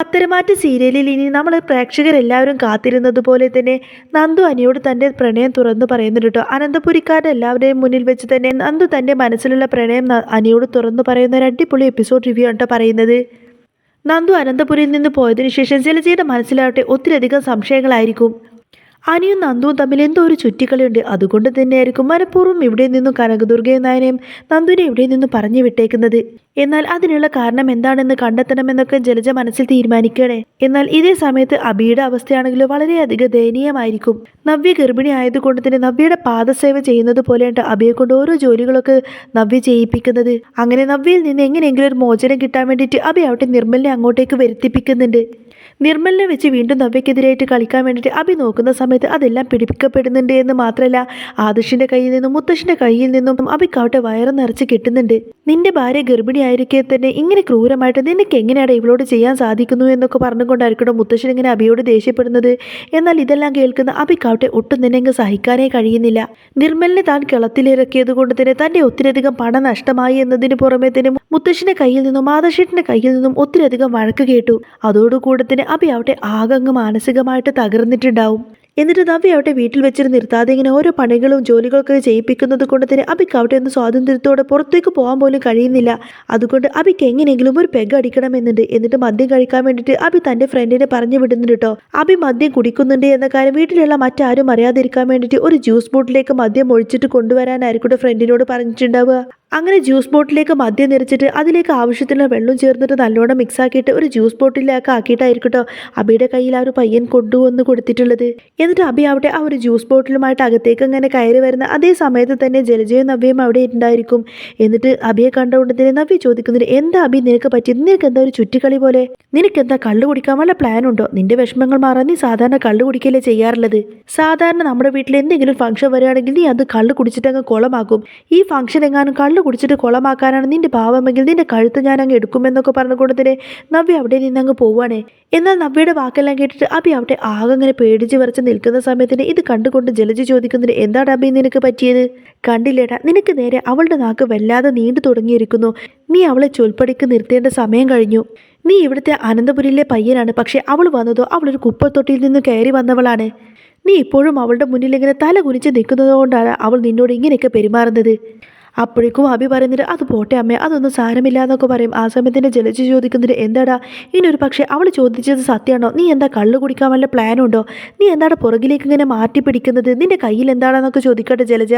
പത്തരമാറ്റ് സീരിയലിൽ ഇനി നമ്മൾ പ്രേക്ഷകരെല്ലാവരും കാത്തിരുന്നത് പോലെ തന്നെ നന്ദു അനിയോട് തന്റെ പ്രണയം തുറന്നു പറയുന്നുണ്ട് കേട്ടോ. അനന്തപുരിക്കാരുടെ എല്ലാവരുടെയും മുന്നിൽ വെച്ച് തന്നെ നന്ദു തന്റെ മനസ്സിലുള്ള പ്രണയം അനിയോട് തുറന്നു പറയുന്ന ഒരു അടിപൊളി എപ്പിസോഡ് റിവ്യൂ ആണ് പറയുന്നത്. നന്ദു അനന്തപുരിയിൽ നിന്ന് പോയതിനു ശേഷം ജലജയുടെ മനസ്സിലാവട്ടെ ഒത്തിരിയധികം സംശയങ്ങളായിരിക്കും. അനിയും നന്ദുവും തമ്മിൽ എന്തോ ഒരു ചുറ്റിക്കളിയുണ്ട്. അതുകൊണ്ട് തന്നെയായിരിക്കും മനഃപൂർവം ഇവിടെ നിന്നും കനകദുർഗയും നായനെയും നന്ദുവിനെ ഇവിടെ നിന്നും പറഞ്ഞു വിട്ടേക്കുന്നത്. എന്നാൽ അതിനുള്ള കാരണം എന്താണെന്ന് കണ്ടെത്തണമെന്നൊക്കെ ജലജ മനസ്സിൽ തീരുമാനിക്കണേ എന്നാൽ ഇതേ സമയത്ത് അബിയുടെ അവസ്ഥയാണെങ്കിലും വളരെയധികം ദയനീയമായിരിക്കും. നവ്യ ഗർഭിണി ആയതുകൊണ്ട് തന്നെ നവ്യയുടെ പാദസേവ ചെയ്യുന്നത് പോലെയാണ് അബിയെ കൊണ്ട് ഓരോ ജോലികളൊക്കെ നവ്യ ചെയ്യിപ്പിക്കുന്നത്. അങ്ങനെ നവ്യയിൽ നിന്ന് എങ്ങനെയെങ്കിലും ഒരു മോചനം കിട്ടാൻ വേണ്ടിയിട്ട് അബി അവിടെ നിർമ്മലിനെ അങ്ങോട്ടേക്ക് വരുത്തിപ്പിക്കുന്നുണ്ട്. നിർമ്മലിനെ വെച്ച് വീണ്ടും നവ്യക്കെതിരായിട്ട് കളിക്കാൻ വേണ്ടിയിട്ട് അഭി നോക്കുന്ന സമയത്ത് അതെല്ലാം പിടിപ്പിക്കപ്പെടുന്നുണ്ട് എന്ന് മാത്രമല്ല ആദർശിന്റെ കയ്യിൽ നിന്നും മുത്തശ്ശിന്റെ കയ്യിൽ നിന്നും അഭിക്കാവട്ടെ വയറ് നിറച്ച് കിട്ടുന്നുണ്ട്. നിന്റെ ഭാര്യ ഗർഭിണിയായിരിക്കെ തന്നെ ഇങ്ങനെ ക്രൂരമായിട്ട് നിനക്ക് എങ്ങനെയാണ് ഇവളോട് ചെയ്യാൻ സാധിക്കുന്നു? എന്നൊക്കെ പറഞ്ഞുകൊണ്ടായിരിക്കണം മുത്തശ്ശൻ ഇങ്ങനെ അഭിയോട് ദേഷ്യപ്പെടുന്നത്? എന്നാൽ ഇതെല്ലാം കേൾക്കുന്ന അഭിക്കാവട്ടെ ഒട്ടും തന്നെ അങ്ങ് സഹിക്കാനേ കഴിയുന്നില്ല. നിർമ്മലിനെ താൻ കിളത്തിലിറക്കിയത് കൊണ്ട് തന്നെ തന്റെ ഒത്തിരിയധികം പണം നഷ്ടമായി എന്നതിന് പുറമെ തന്നെ മുത്തശ്ശിന്റെ കയ്യിൽ നിന്നും ആദർശന്റെ കയ്യിൽ നിന്നും ഒത്തിരിയധികം വഴക്ക് കേട്ടു. അതോടുകൂടെ തന്നെ അഭി അവിടെ ആകങ്ങ് മാനസികമായിട്ട് തകർന്നിട്ടുണ്ടാവും. എന്നിട്ട് നവ്യ അവിടെ വീട്ടിൽ വെച്ചിട്ട് നിർത്താതെ ഇങ്ങനെ ഓരോ പണികളും ജോലികളൊക്കെ ചെയ്യിപ്പിക്കുന്നത് കൊണ്ട് തന്നെ അബിക്കാവട്ടെ ഒന്ന് സ്വാതന്ത്ര്യത്തോടെ പുറത്തേക്ക് പോകാൻ പോലും കഴിയുന്നില്ല. അതുകൊണ്ട് അബിക്ക് എങ്ങനെയെങ്കിലും ഒരു പെഗ് അടിക്കണമെന്നുണ്ട്. എന്നിട്ട് മദ്യം കഴിക്കാൻ വേണ്ടിയിട്ട് അബി തന്റെ ഫ്രണ്ടിനെ പറഞ്ഞു വിടുന്നുണ്ട് കേട്ടോ അബി മദ്യം കുടിക്കുന്നുണ്ട് എന്ന കാര്യം വീട്ടിലുള്ള മറ്റാരും അറിയാതിരിക്കാൻ വേണ്ടിയിട്ട് ഒരു ജ്യൂസ് ബോട്ടിലേക്ക് മദ്യം ഒഴിച്ചിട്ട് കൊണ്ടുവരാനായിരിക്കും ഫ്രണ്ടിനോട് പറഞ്ഞിട്ടുണ്ടാവുക. അങ്ങനെ ജ്യൂസ് ബോട്ടിലേക്ക് മദ്യം നിറച്ചിട്ട് അതിലേക്ക് ആവശ്യത്തിനുള്ള വെള്ളം ചേർന്നിട്ട് നല്ലോണം മിക്സ് ആക്കിയിട്ട് ഒരു ജ്യൂസ് ബോട്ടിലേക്ക് ആക്കിയിട്ടായിരിക്കട്ടോ കേട്ടോ അബിയുടെ കയ്യിൽ ആ ഒരു പയ്യൻ കൊണ്ടുവന്ന് കൊടുത്തിട്ടുള്ളത്. എന്നിട്ട് അബി അവിടെ ആ ഒരു ജ്യൂസ് ബോട്ടിലുമായിട്ട് അകത്തേക്ക് ഇങ്ങനെ കയറി വരുന്ന അതേ സമയത്ത് തന്നെ ജലജയും നവ്യയും അവിടെ ഉണ്ടായിരിക്കും എന്നിട്ട് അബിയെ കണ്ടുകൊണ്ട് തന്നെ നവ്യ ചോദിക്കുന്നുണ്ട് എന്താ അബി നിനക്ക് പറ്റിയത്? നിനക്ക് എന്താ ഒരു ചുറ്റിക്കളി പോലെ? നിനക്ക് എന്താ കള്ളു കുടിക്കാൻ വല്ല പ്ലാൻ ഉണ്ടോ? നിന്റെ വിഷമങ്ങൾ മാറാൻ നീ സാധാരണ കള്ളു കുടിക്കലേ ചെയ്യാറുള്ളത്? സാധാരണ നമ്മുടെ വീട്ടിൽ എന്തെങ്കിലും ഫംഗ്ഷൻ വരികയാണെങ്കിൽ നീ അത് കള്ളു കുടിച്ചിട്ടങ്ങ് കുളമാക്കും. ഈ ഫംഗ്ഷൻ എങ്ങാനും കള്ളു കുടിച്ചിട്ട് കുളമാക്കാനാണ് നിന്റെ ഭാവമെങ്കിൽ നിന്റെ കഴുത്ത് ഞാൻ അങ്ങ് എടുക്കുമെന്നൊക്കെ പറഞ്ഞുകൊണ്ടതിനെ നവ്യ അവിടെ നിന്ന് അങ്ങ് പോവാണേ. എന്നാൽ നവ്യയുടെ വാക്കെല്ലാം കേട്ടിട്ട് അബി അവിടെ ആകെ അങ്ങനെ പേടിച്ച് വരച്ച് നിൽക്കുന്ന സമയത്തിന് ഇത് കണ്ടുകൊണ്ട് ജലജ ചോദിക്കുന്നതിന് എന്താണ് അബി നിനക്ക് പറ്റിയത്? കണ്ടില്ലേടാ നിനക്ക് നേരെ അവളുടെ നാക്ക് വല്ലാതെ നീണ്ടു തുടങ്ങിയിരിക്കുന്നു. നീ അവളെ ചൊൽപ്പടിക്ക് നിർത്തേണ്ട സമയം കഴിഞ്ഞു. നീ ഇവിടുത്തെ അനന്തപുരിയിലെ പയ്യനാണ് പക്ഷേ അവൾ വന്നതോ അവളൊരു കുപ്പത്തൊട്ടിയിൽ നിന്ന് കയറി വന്നവളാണ്. നീ ഇപ്പോഴും അവളുടെ മുന്നിൽ ഇങ്ങനെ തല കുനിച്ച് നിൽക്കുന്നതുകൊണ്ടാണ് അവൾ നിന്നോട് ഇങ്ങനെയൊക്കെ പെരുമാറുന്നത്. അപ്പോഴേക്കും അഭി പറയുന്നത് അത് പോട്ടെ അമ്മേ അതൊന്നും സാരമില്ല എന്നൊക്കെ പറയും. ആ സമയത്തിന്റെ ജലജ ചോദിക്കുന്നത് എന്താടാ ഇനി ഒരു പക്ഷേ അവൾ ചോദിച്ചത് സത്യമാണോ നീ എന്താ കള്ളു കുടിക്കാൻ വല്ല പ്ലാനുണ്ടോ നീ എന്താടാ പുറകിലേക്ക് ഇങ്ങനെ മാറ്റി പിടിക്കുന്നത്? നിന്റെ കയ്യിൽ എന്താണെന്നൊക്കെ ചോദിക്കട്ടെ ജലജ.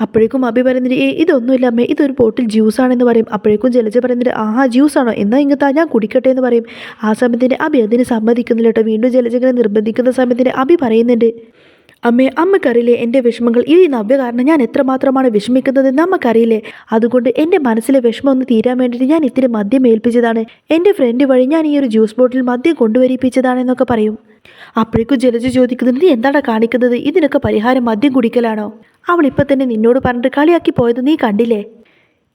അപ്പോഴേക്കും അഭി പറയുന്നത് ഏ ഇതൊന്നുമില്ല അമ്മേ ഇതൊരു ബോട്ടിൽ ജ്യൂസാണെന്ന് പറയും. അപ്പോഴേക്കും ജലജ പറയുന്നത് ആഹാ ആണോ? എന്നാൽ ഇങ്ങത്താ ഞാൻ കുടിക്കട്ടെ എന്ന് പറയും. ആ സമയത്തിന് അഭി അതിന് സമ്മതിക്കുന്നില്ല കേട്ടോ. വീണ്ടും ജലജ ഇങ്ങനെ നിർബന്ധിക്കുന്ന സമയത്തിന് അഭി പറയുന്നുണ്ട് അമ്മേ അമ്മക്കറിയില്ലേ എന്റെ വിഷമങ്ങൾ? ഈ നവ്യ കാരണം ഞാൻ എത്രമാത്രമാണ് വിഷമിക്കുന്നതെന്ന് അമ്മക്കറിയില്ലേ? അതുകൊണ്ട് എന്റെ മനസ്സിലെ വിഷമം ഒന്ന് തീരാൻ വേണ്ടിയിട്ട് ഞാൻ ഇത്തിരി മദ്യം ഏൽപ്പിച്ചതാണ്. എന്റെ ഫ്രണ്ട് വഴി ഞാൻ ഈ ഒരു ജ്യൂസ് ബോട്ടിൽ മദ്യം കൊണ്ടുവരിപ്പിച്ചതാണെന്നൊക്കെ പറയും. അപ്പോഴേക്കും ജലജ ചോദിക്കുന്നത് നീ എന്താണ് കാണിക്കുന്നത്? ഇതിനൊക്കെ പരിഹാരം മദ്യം കുടിക്കലാണോ? അവൾ ഇപ്പം തന്നെ നിന്നോട് പറഞ്ഞിട്ട് കളിയാക്കി പോയത് നീ കണ്ടില്ലേ?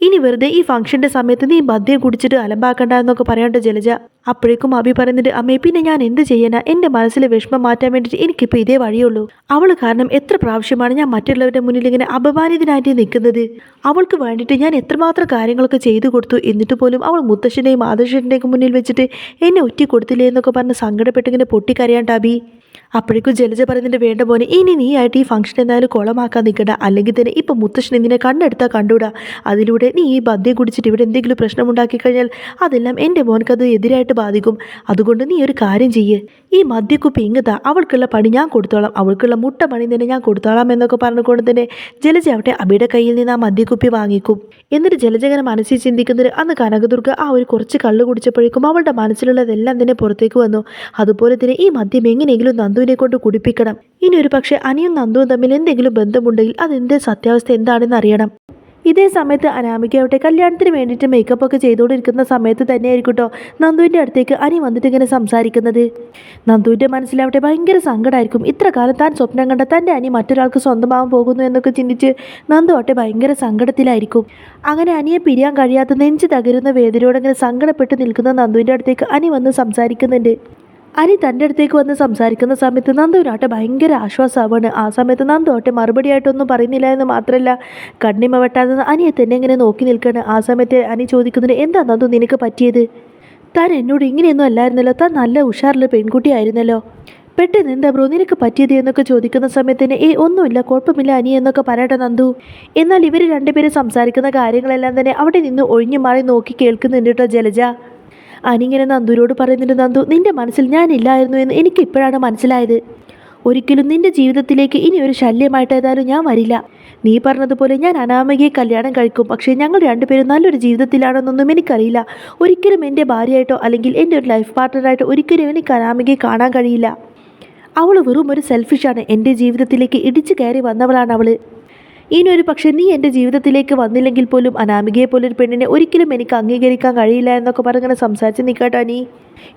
ഇനി വെറുതെ ഈ ഫംഗ്ഷന്റെ സമയത്ത് നീ മദ്യം കുടിച്ചിട്ട് അലമ്പാക്കണ്ട എന്നൊക്കെ പറയാണ്ട് ജലജ. അപ്പോഴേക്കും അഭി പറയുന്നുണ്ട് അമ്മേ പിന്നെ ഞാൻ എന്ത് ചെയ്യാനാ? എന്റെ മനസ്സിലെ വിഷമം മാറ്റാൻ വേണ്ടിയിട്ട് എനിക്കിപ്പോൾ ഇതേ വഴിയുള്ളൂ. അവൾ കാരണം എത്ര പ്രാവശ്യമാണ് ഞാൻ മറ്റുള്ളവരുടെ മുന്നിൽ ഇങ്ങനെ അപമാനിതനായിട്ട് നിൽക്കുന്നത്? അവൾക്ക് വേണ്ടിയിട്ട് ഞാൻ എത്രമാത്രം കാര്യങ്ങളൊക്കെ ചെയ്തു കൊടുത്തു? എന്നിട്ട് പോലും അവൾ മുത്തശ്ശന്റെയും ആദർശന്റെയും മുന്നിൽ വെച്ചിട്ട് എന്നെ ഒറ്റി കൊടുത്തില്ലേ എന്നൊക്കെ പറഞ്ഞ് സങ്കടപ്പെട്ടിങ്ങനെ പൊട്ടിക്കരയാണ്ട് അഭി? അപ്പോഴേക്കും ജലജ പറയുന്നുണ്ട് വേണ്ട പോലെ ഇനി നീ ആയിട്ട് ഈ ഫംഗ്ഷൻ എന്തായാലും കുളമാക്കാൻ നിൽക്കണ്ട. അല്ലെങ്കിൽ തന്നെ ഇപ്പം മുത്തശ്ശൻ നിന്നെ കണ്ടെടുത്താൽ കണ്ടുകൂടാ അതിലൂടെ നീ ഈ ബദ്യം കുടിച്ചിട്ട് ഇവിടെ എന്തെങ്കിലും പ്രശ്നമുണ്ടാക്കി കഴിഞ്ഞാൽ അതെല്ലാം എന്റെ മോനക്കത് എതിരായിട്ട് ബാധിക്കും. അതുകൊണ്ട് നീ ഒരു കാര്യം ചെയ്യേ. ഈ മദ്യക്കുപ്പി ഇങ്ങതാ. അവൾക്കുള്ള പണി ഞാൻ കൊടുത്തോളാം. അവൾക്കുള്ള മുട്ട പണി തന്നെ ഞാൻ കൊടുത്തോളാം എന്നൊക്കെ പറഞ്ഞുകൊണ്ട് തന്നെ ജലജ അവിടെ അബിയുടെ കയ്യിൽ നിന്ന് ആ മദ്യക്കുപ്പി വാങ്ങിക്കും. എന്നിട്ട് ജലജകനെ മനസ്സിൽ ചിന്തിക്കുന്നത് അന്ന് കനകദുർഗ ആ ഒരു കുറച്ച് കള്ള് കുടിച്ചപ്പോഴേക്കും അവളുടെ മനസ്സിലുള്ളതെല്ലാം തന്നെ പുറത്തേക്ക് വന്നു. അതുപോലെ തന്നെ ഈ മദ്യം എങ്ങനെയെങ്കിലും നന്ദുവിനെ കൊണ്ട് കുടിപ്പിക്കണം. ഇനി ഒരു പക്ഷേ അനിയും നന്ദുവും തമ്മിൽ എന്തെങ്കിലും ബന്ധമുണ്ടെങ്കിൽ അതിന്റെ സത്യാവസ്ഥ എന്താണെന്ന് അറിയണം. ഇതേ സമയത്ത് അനാമികയാവട്ടെ കല്യാണത്തിന് വേണ്ടിയിട്ട് മേക്കപ്പ് ഒക്കെ ചെയ്തുകൊണ്ടിരിക്കുന്ന സമയത്ത് തന്നെയായിരിക്കും കേട്ടോ നന്ദുവിന്റെ അടുത്തേക്ക് അനി വന്നിട്ട് ഇങ്ങനെ സംസാരിക്കുന്നത്. നന്ദുവിന്റെ മനസ്സിലാവട്ടെ ഭയങ്കര സങ്കടമായിരിക്കും ഇത്ര കാലം താൻ സ്വപ്നം കണ്ട തന്റെ അനി മറ്റൊരാൾക്ക് സ്വന്തമാവാൻ പോകുന്നു എന്നൊക്കെ ചിന്തിച്ച് നന്ദു ആവട്ടെ ഭയങ്കര സങ്കടത്തിലായിരിക്കും. അങ്ങനെ അനിയെ പിരിയാൻ കഴിയാത്ത നെഞ്ച് തകരുന്ന വേദനയോടെ ഇങ്ങനെ സങ്കടപ്പെട്ട് നിൽക്കുന്ന നന്ദുവിന്റെ അടുത്തേക്ക് അനി വന്ന് സംസാരിക്കുന്നുണ്ട്. അനി തന്റെ അടുത്തേക്ക് വന്ന് സംസാരിക്കുന്ന സമയത്ത് നന്ദുവിനാട്ടെ ഭയങ്കര ആശ്വാസമാണ്. ആ സമയത്ത് നന്ദുവാട്ടെ മറുപടിയായിട്ടൊന്നും പറയുന്നില്ല എന്ന് മാത്രമല്ല കണ്ണിമ വെട്ടാതെ അനിയെ തന്നെ ഇങ്ങനെ നോക്കി നിൽക്കുകയാണ് ആ സമയത്ത് അനി ചോദിക്കുന്നതിന് എന്താ നന്ദു നിനക്ക് പറ്റിയത്? താൻ എന്നോട് ഇങ്ങനെയൊന്നും അല്ലായിരുന്നല്ലോ. താൻ നല്ല ഉഷാറുള്ള പെൺകുട്ടിയായിരുന്നല്ലോ പെട്ടെന്ന് എന്താ ബ്രോ നിനക്ക് പറ്റിയത്? എന്നൊക്കെ ചോദിക്കുന്ന സമയത്തിന് ഏ ഒന്നുമില്ല. കുഴപ്പമില്ല അനി എന്നൊക്കെ പറയട്ടെ നന്ദു. എന്നാൽ ഇവർ രണ്ടുപേരും സംസാരിക്കുന്ന കാര്യങ്ങളെല്ലാം തന്നെ അവിടെ നിന്ന് ഒഴിഞ്ഞു മാറി നോക്കി കേൾക്കുന്നുണ്ട് കേട്ടോ ജലജ. അനിങ്ങനെ നന്ദുരോട് പറയുന്നുണ്ട് നന്ദു നിന്റെ മനസ്സിൽ ഞാനില്ലായിരുന്നു എന്ന് എനിക്ക് ഇപ്പോഴാണ് മനസ്സിലായത്. ഒരിക്കലും നിന്റെ ജീവിതത്തിലേക്ക് ഇനി ഒരു ശല്യമായിട്ട് ഏതായാലും ഞാൻ വരില്ല. നീ പറഞ്ഞതുപോലെ ഞാൻ അനാമികയെ കല്യാണം കഴിക്കും. പക്ഷേ ഞങ്ങൾ രണ്ടുപേരും നല്ലൊരു ജീവിതത്തിലാണെന്നൊന്നും എനിക്കറിയില്ല. ഒരിക്കലും എന്റെ ഭാര്യയായിട്ടോ അല്ലെങ്കിൽ എന്റെ ഒരു ലൈഫ് പാർട്ട്ണറായിട്ടോ ഒരിക്കലും എനിക്ക് അനാമികയെ കാണാൻ കഴിയില്ല. അവൾ വെറും ഒരു സെൽഫിഷാണ് എന്റെ ജീവിതത്തിലേക്ക് ഇടിച്ചു കയറി വന്നവളാണ് അവൾ ഇനി ഒരു പക്ഷേ നീ എന്റെ ജീവിതത്തിലേക്ക് വന്നില്ലെങ്കിൽ പോലും അനാമികയെ പോലൊരു പെണ്ണിനെ ഒരിക്കലും എനിക്ക് അംഗീകരിക്കാൻ കഴിയില്ല എന്നൊക്കെ പറഞ്ഞിങ്ങനെ സംസാരിച്ച് നിൽക്കട്ടോ അനി.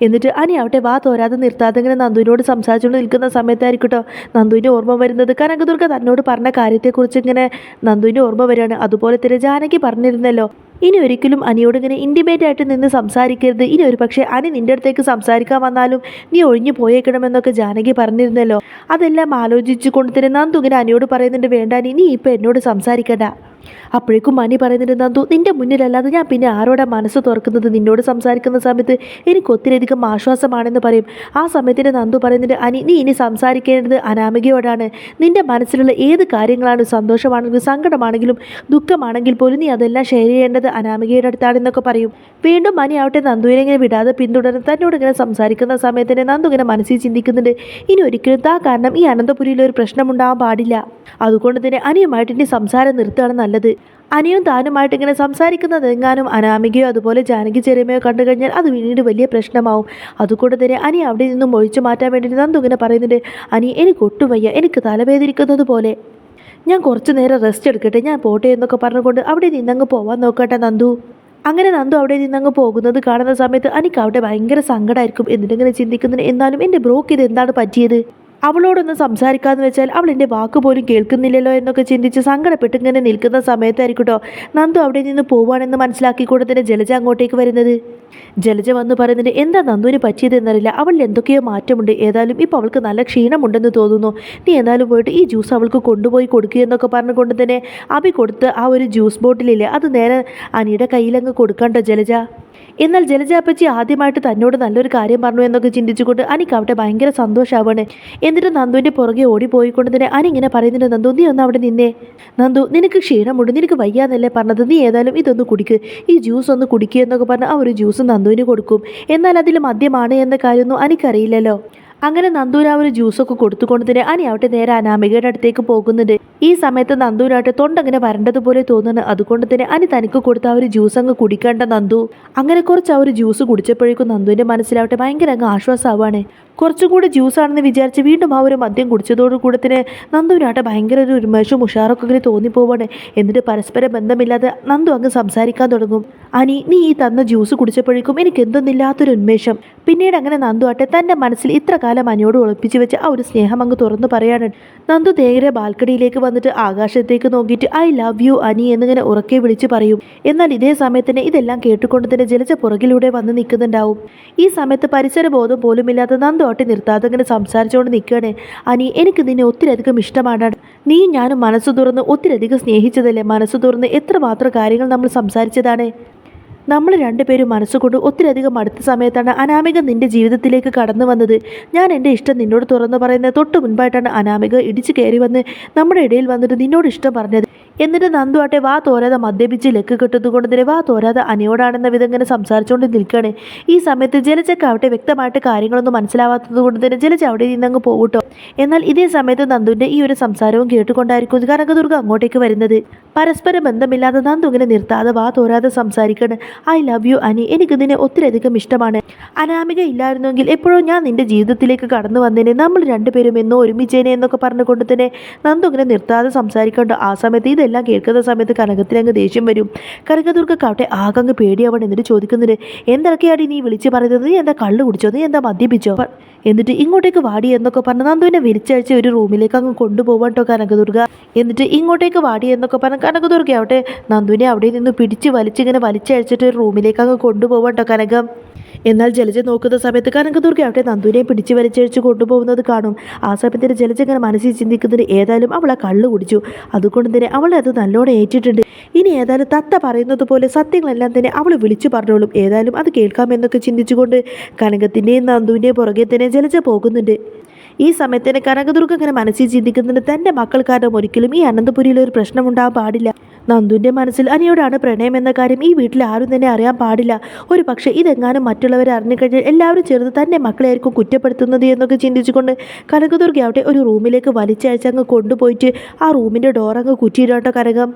എന്നിട്ട് അനി അവിടെ വാ തോരാതെ നിർത്താതെ ഇങ്ങനെ നന്ദുവിനോട് സംസാരിച്ചുകൊണ്ട് നിൽക്കുന്ന സമയത്തായിരിക്കട്ടോ നന്ദുവിന്റെ ഓർമ്മ വരുന്നത്. കനകദുർഗ തന്നോട് പറഞ്ഞ കാര്യത്തെക്കുറിച്ച് ഇങ്ങനെ നന്ദുവിന്റെ ഓർമ്മ വരികയാണ്. അതുപോലെ തന്നെ ജാനകി പറഞ്ഞിരുന്നല്ലോ ഇനി ഒരിക്കലും അനിയോട് ഇങ്ങനെ ഇന്റിമേറ്റ് ആയിട്ട് നിന്ന് സംസാരിക്കരുത്. ഇനി ഒരു പക്ഷേ അനി നിന്റെ അടുത്തേക്ക് സംസാരിക്കാൻ വന്നാലും നീ ഒഴിഞ്ഞു പോയേക്കണമെന്നൊക്കെ ജാനകി പറഞ്ഞിരുന്നല്ലോ. അതെല്ലാം ആലോചിച്ചു കൊണ്ട് തന്നെ നന്ദു ഇങ്ങനെ അനിയോട് പറയുന്നുണ്ട് വേണ്ട നീ ഇപ്പം എന്നോട് സംസാരിക്കണ്ട. അപ്പോഴേക്കും മണി പറയുന്നുണ്ട് നന്ദു നിന്റെ മുന്നിലല്ലാതെ ഞാൻ പിന്നെ ആരോടാ മനസ്സ് തുറക്കുന്നത്? നിന്നോട് സംസാരിക്കുന്ന സമയത്ത് എനിക്ക് ഒത്തിരിയധികം ആശ്വാസമാണെന്ന് പറയും. ആ സമയത്തിന് നന്ദു പറയുന്നുണ്ട് അനി നീ ഇനി സംസാരിക്കേണ്ടത് അനാമികയോടാണ്. നിന്റെ മനസ്സിലുള്ള ഏത് കാര്യങ്ങളാണ് സന്തോഷമാണെങ്കിലും സങ്കടമാണെങ്കിലും ദുഃഖമാണെങ്കിൽ പോലും നീ അതെല്ലാം ഷെയർ ചെയ്യേണ്ടത് അനാമികയുടെ അടുത്താണെന്നൊക്കെ പറയും. വീണ്ടും മണി ആവട്ടെ നന്ദുവിനെ ഇങ്ങനെ വിടാതെ പിന്തുടർന്ന് തന്നോട് ഇങ്ങനെ സംസാരിക്കുന്ന സമയത്തിന് നന്ദു ഇങ്ങനെ മനസ്സിൽ ചിന്തിക്കുന്നുണ്ട് ഇനി ഒരിക്കലും താ കാരണം ഈ അനന്തപുരിയിൽ ഒരു പ്രശ്നമുണ്ടാകാൻ പാടില്ല. അതുകൊണ്ട് തന്നെ അനിയുമായിട്ട് ഇനി സംസാരം നിർത്തുകയാണ് നല്ലത്. അനിയും താനുമായിട്ട് ഇങ്ങനെ സംസാരിക്കുന്നത് എങ്ങാനും അനാമികയോ അതുപോലെ ജാനകി ചെറിയമ്മയോ കണ്ടു കഴിഞ്ഞാൽ അത് പിന്നീട് വലിയ പ്രശ്നമാവും. അതുകൊണ്ട് തന്നെ അനി അവിടെ നിന്നും ഒഴിച്ചു മാറ്റാൻ വേണ്ടി നന്ദു ഇങ്ങനെ പറയുന്നുണ്ട് അനി എനിക്ക് ഒട്ടും വയ്യ. എനിക്ക് തലവേദനിക്കുന്നത് പോലെ. ഞാൻ കുറച്ച് നേരം റെസ്റ്റ് എടുക്കട്ടെ. ഞാൻ പോട്ടെ എന്നൊക്കെ പറഞ്ഞുകൊണ്ട് അവിടെ നിന്നങ്ങ് പോവാൻ നോക്കട്ടെ നന്ദു. അങ്ങനെ നന്ദു അവിടെ നിന്നങ്ങ് പോകുന്നത് കാണുന്ന സമയത്ത് എനിക്ക് അവിടെ ഭയങ്കര സങ്കടമായിരിക്കും എന്നിട്ടിങ്ങനെ ചിന്തിക്കുന്നതിന് എന്നാലും എന്റെ ബ്രോക്ക് ഇത് എന്താണ് പറ്റിയത്? അവളോടൊന്ന് സംസാരിക്കാന്ന് വെച്ചാൽ അവൾ എന്റെ വാക്ക് പോലും കേൾക്കുന്നില്ലല്ലോ എന്നൊക്കെ ചിന്തിച്ച് സങ്കടപ്പെട്ട് ഇങ്ങനെ നിൽക്കുന്ന സമയത്തായിരിക്കട്ടോ നന്ദു അവിടെ നിന്ന് പോവാണെന്ന് മനസ്സിലാക്കിക്കൊണ്ട് തന്നെ ജലജ അങ്ങോട്ടേക്ക് വരുന്നത്. ജലജ വന്ന് പറയുന്നത് എന്താ നന്ദുവിന് പറ്റിയതെന്നറിയില്ല അവളിൽ എന്തൊക്കെയോ മാറ്റമുണ്ട്. ഏതായാലും ഇപ്പോൾ അവൾക്ക് നല്ല ക്ഷീണമുണ്ടെന്ന് തോന്നുന്നു. നീ എന്തായാലും പോയിട്ട് ഈ ജ്യൂസ് അവൾക്ക് കൊണ്ടുപോയി കൊടുക്കുക എന്നൊക്കെ പറഞ്ഞുകൊണ്ട് തന്നെ അഭി കൊടുത്ത് ആ ഒരു ജ്യൂസ് ബോട്ടിലില്ലേ അത് നേരെ അനിയുടെ കയ്യിലങ്ങ് കൊടുക്കണ്ടോ ജലജ. എന്നാൽ ജലജാപ്പച്ചി ആദ്യമായിട്ട് തന്നോട് നല്ലൊരു കാര്യം പറഞ്ഞു എന്നൊക്കെ ചിന്തിച്ചുകൊണ്ട് അനിക്ക് അവിടെ ഭയങ്കര സന്തോഷമാവാണ് എന്നിട്ട് നന്ദുവിന്റെ പുറകെ ഓടിപ്പോയിക്കൊണ്ട് തന്നെ അനി ഇങ്ങനെ പറയുന്നുണ്ട് നന്ദു നീ ഒന്ന് അവിടെ നിന്നേ. നന്ദു നിനക്ക് ക്ഷീണമുണ്ട് നിനക്ക് വയ്യാന്നല്ലേ പറഞ്ഞത്? നീ ഏതായാലും ഇതൊന്ന് കുടിക്ക്. ഈ ജ്യൂസ് ഒന്ന് കുടിക്കുക എന്നൊക്കെ പറഞ്ഞ് ആ ഒരു ജ്യൂസ് നന്ദുവിന് കൊടുക്കും. എന്നാൽ അതിൽ മദ്യമാണ് എന്ന കാര്യമൊന്നും അനിക്കറിയില്ലല്ലോ. അങ്ങനെ നന്ദുവിന് ആ ഒരു ജ്യൂസൊക്കെ കൊടുത്തുകൊണ്ട് തന്നെ അനി ആവട്ടെ നേരെ അനാമികയുടെ അടുത്തേക്ക് പോകുന്നുണ്ട്. ഈ സമയത്ത് നന്ദുവിനായിട്ട് തൊണ്ടങ്ങനെ വരണ്ടതുപോലെ തോന്നുന്നു. അതുകൊണ്ട് തന്നെ അനി തനിക്ക് കൊടുത്ത ആ ഒരു ജ്യൂസ് അങ്ങ് കുടിക്കേണ്ട നന്ദു. അങ്ങനെ കുറച്ച് ആ ഒരു ജ്യൂസ് കുടിച്ചപ്പോഴേക്കും നന്ദുവിന്റെ മനസ്സിലാവട്ടെ ഭയങ്കര അങ്ങ് ആശ്വാസമാവാണ്. കുറച്ചും കൂടി ജ്യൂസാണെന്ന് വിചാരിച്ച് വീണ്ടും ആ ഒരു മദ്യം കുടിച്ചതോട് കൂടെ തന്നെ നന്ദുവിനാട്ടെ ഭയങ്കര ഒരു ഉന്മേഷവും ഉഷാറൊക്കെ ഇങ്ങനെ തോന്നിപ്പോവാണ്. എന്നിട്ട് പരസ്പര ബന്ധമില്ലാതെ നന്ദു അങ്ങ് സംസാരിക്കാൻ തുടങ്ങും. അനി നീ ഈ തന്ന ജ്യൂസ് കുടിച്ചപ്പോഴേക്കും എനിക്ക് എന്തൊന്നില്ലാത്തൊരു ഉന്മേഷം. പിന്നീട് അങ്ങനെ നന്ദു ആട്ടെ തന്റെ മനസ്സിൽ ഇത്ര കാലം അനിയോട് ഒളിപ്പിച്ച് വെച്ച് ആ ഒരു സ്നേഹം അങ്ങ് തുറന്നു പറയാണ്. നന്ദു നേരെ ബാൽക്കണിയിലേക്ക് വന്നിട്ട് ആകാശത്തേക്ക് നോക്കിയിട്ട് ഐ ലവ് യു അനി എന്നിങ്ങനെ ഉറക്കെ വിളിച്ച് പറയും. എന്നാൽ ഇതേ സമയത്ത് തന്നെ ഇതെല്ലാം കേട്ടുകൊണ്ട് തന്നെ ജലജ പുറകിലൂടെ വന്ന് നിൽക്കുന്നുണ്ടാവും. ഈ സമയത്ത് പരിസര ബോധം പോലുമില്ലാത്ത നന്ദു ആട്ടെ നിർത്താതെ ഇങ്ങനെ സംസാരിച്ചുകൊണ്ട് നിൽക്കുകയാണ്. അനി എനിക്ക് നിന്നെ ഒത്തിരിയധികം ഇഷ്ടമാണ്. നീ ഞാനും മനസ്സ് തുറന്ന് ഒത്തിരിയധികം സ്നേഹിച്ചതല്ലേ? മനസ്സ് തുറന്ന് എത്രമാത്രം കാര്യങ്ങൾ നമ്മൾ സംസാരിച്ചതാണ്? നമ്മൾ രണ്ടുപേരും മനസ്സുകൊണ്ട് ഒത്തിരിയധികം അടുത്ത സമയത്താണ് അനാമിക നിന്റെ ജീവിതത്തിലേക്ക് കടന്നു വന്നത്. ഞാൻ എന്റെ ഇഷ്ടം നിന്നോട് തുറന്നു പറയുന്നത് തൊട്ട് മുൻപായിട്ടാണ് അനാമിക ഇടിച്ചു കയറി വന്ന് നമ്മുടെ ഇടയിൽ വന്നിട്ട് നിന്നോട് ഇഷ്ടം പറഞ്ഞത്. എന്നിട്ട് നന്ദു ആട്ടെ വാ തോരാതെ മദ്യപിച്ച് ലക്ക് കെട്ടുന്നതുകൊണ്ട് തന്നെ വാ തോരാതെ അനിയോടാണെന്ന വിധം ഇങ്ങനെ സംസാരിച്ചുകൊണ്ട് നിൽക്കുകയാണ്. ഈ സമയത്ത് ജലജക്കാവട്ടെ വ്യക്തമായിട്ട് കാര്യങ്ങളൊന്നും മനസ്സിലാവാത്തത് കൊണ്ട് തന്നെ ജലജ അവിടെ നിന്നങ്ങ് പോകട്ടോ. എന്നാൽ ഇതേ സമയത്ത് നന്ദുവിന്റെ ഈ ഒരു സംസാരവും കേട്ടുകൊണ്ടായിരിക്കും കനകദുർഗ അങ്ങോട്ടേക്ക് വരുന്നത്. പരസ്പര ബന്ധമില്ലാതെ നന്ദു ഇങ്ങനെ നിർത്താതെ വാ തോരാതെ സംസാരിക്കണം. I love you Ani. എനിക്ക് നിന്നെ ഒത്തിരിയധികം ഇഷ്ടമാണ്. അനാമിക ഇല്ലായിരുന്നെങ്കിൽ എപ്പോഴും ഞാൻ നിന്റെ ജീവിതത്തിലേക്ക് കടന്നു വന്നേനെ. നമ്മൾ രണ്ടുപേരും എന്നോ ഒരുമിച്ചേനെ എന്നൊക്കെ പറഞ്ഞുകൊണ്ട് തന്നെ നന്ദു ഇങ്ങനെ നിർത്താതെ സംസാരിക്കണ്ടോ ആ സമയത്ത് കേൾക്കുന്ന സമയത്ത് കനകത്തിലങ്ങ് ദേഷ്യം വരും. കനകദുർഗക്കാവട്ടെ ആകങ്ങ് പേടിയാവണം എന്നിട്ട് ചോദിക്കുന്നുണ്ട് എന്തൊക്കെയാണ് നീ വിളിച്ച് പറയുന്നത്? നീ എന്താ കള്ളു കുടിച്ചോ? നീ എന്താ മദ്യപിച്ചോ? എന്നിട്ട് ഇങ്ങോട്ടേക്ക് വാടി എന്നൊക്കെ പറഞ്ഞ് നന്ദുവിനെ വിരിച്ചഴിച്ച് ഒരു റൂമിലേക്ക് അങ്ങ് കൊണ്ടുപോകാൻ കേട്ടോ കനകദുർഗ. എന്നിട്ട് ഇങ്ങോട്ടേക്ക് വാടി എന്നൊക്കെ പറഞ്ഞ് കനകദുർഗ ആവട്ടെ നന്ദുവിനെ അവിടെ നിന്ന് പിടിച്ച് വലിച്ചിങ്ങനെ വലിച്ചയച്ചിട്ട് ഒരു റൂമിലേക്ക് അങ്ങ് കൊണ്ടുപോകാൻ കേട്ടോ കനകം. എന്നാൽ ജലജ നോക്കുന്ന സമയത്ത് കനകദുർഗ അവിടെ നന്ദുവിനെ പിടിച്ചു വലിച്ചഴിച്ച് കൊണ്ടുപോകുന്നത് കാണും. ആ സമയത്തിന് ജലജ ഇങ്ങനെ മനസ്സിൽ ചിന്തിക്കുന്നതിന് ഏതായാലും അവൾ ആ കള്ള് കുടിച്ചു. അതുകൊണ്ട് തന്നെ അവളെ അത് നല്ലോണം ഏറ്റിട്ടുണ്ട്. ഇനി ഏതായാലും തത്ത പറയുന്നത് പോലെ സത്യങ്ങളെല്ലാം തന്നെ അവൾ വിളിച്ചു പറഞ്ഞോളും. ഏതായാലും അത് കേൾക്കാമെന്നൊക്കെ ചിന്തിച്ചുകൊണ്ട് കനകത്തിന്റെയും നന്ദുവിന്റെയും പുറകെ തന്നെ ജലജ പോകുന്നുണ്ട്. ഈ സമയത്ത് തന്നെ കനകദുർഗ ഇങ്ങനെ മനസ്സിൽ ചിന്തിക്കുന്നതിന് തന്റെ മക്കൾ കാരണം ഒരിക്കലും ഈ അനന്തപുരിയിൽ ഒരു പ്രശ്നം ഉണ്ടാകാൻ പാടില്ല. നന്ദുവിന്റെ മനസ്സിൽ അനിയോടാണ് പ്രണയം എന്ന കാര്യം ഈ വീട്ടിൽ ആരും തന്നെ അറിയാൻ പാടില്ല. ഒരു പക്ഷേ ഇതെങ്ങാനും മറ്റുള്ളവർ അറിഞ്ഞു കഴിഞ്ഞാൽ എല്ലാവരും ചേർന്ന് തന്റെ മക്കളെയായിരിക്കും കുറ്റപ്പെടുത്തുന്നത് എന്നൊക്കെ ചിന്തിച്ചുകൊണ്ട് കനകദുർഗ അവിടെ ഒരു റൂമിലേക്ക് വലിച്ചയച്ചങ്ങ് കൊണ്ടുപോയിട്ട് ആ റൂമിന്റെ ഡോറങ്ങ് കുറ്റിയിടാട്ടോ കനകം.